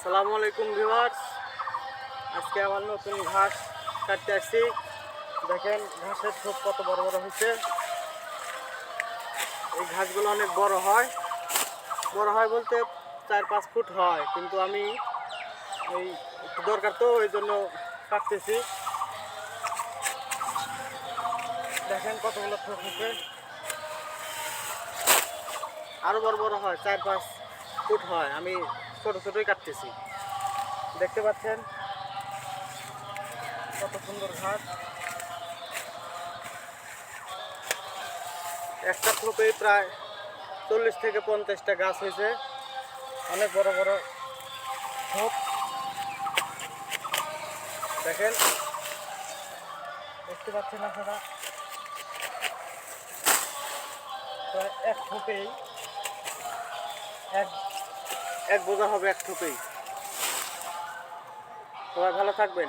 আসসালামু আলাইকুম ভিউয়ার্স। আজকে আমার নতুন ঘাস কাটতে আসছি। দেখেন, ঘাসের ছোপ কত বড় বড় হয়েছে। এই ঘাসগুলো অনেক বড় হয়। বড় হয় বলতে চার পাঁচ ফুট হয়, কিন্তু আমি এই দরকার তো, ওই জন্য কাটতেছি। দেখেন কতগুলো ছোপ হয়েছে। আরও বড় বড় হয়, চার পাঁচ ফুট হয়। আমি ছোট ছোটই কাটতেছি। দেখতে পাচ্ছেন? কত সুন্দর ঘাস একটা থোপেই প্রায় চল্লিশ থেকে পঞ্চাশটা গাছ হয়েছে। অনেক বড় বড় থোপ দেখেন? দেখতে পাচ্ছেন আপনারা? প্রায় এক থোপেই এক এক বোঝা হবে এক থোপেই সবাই ভালো থাকবেন।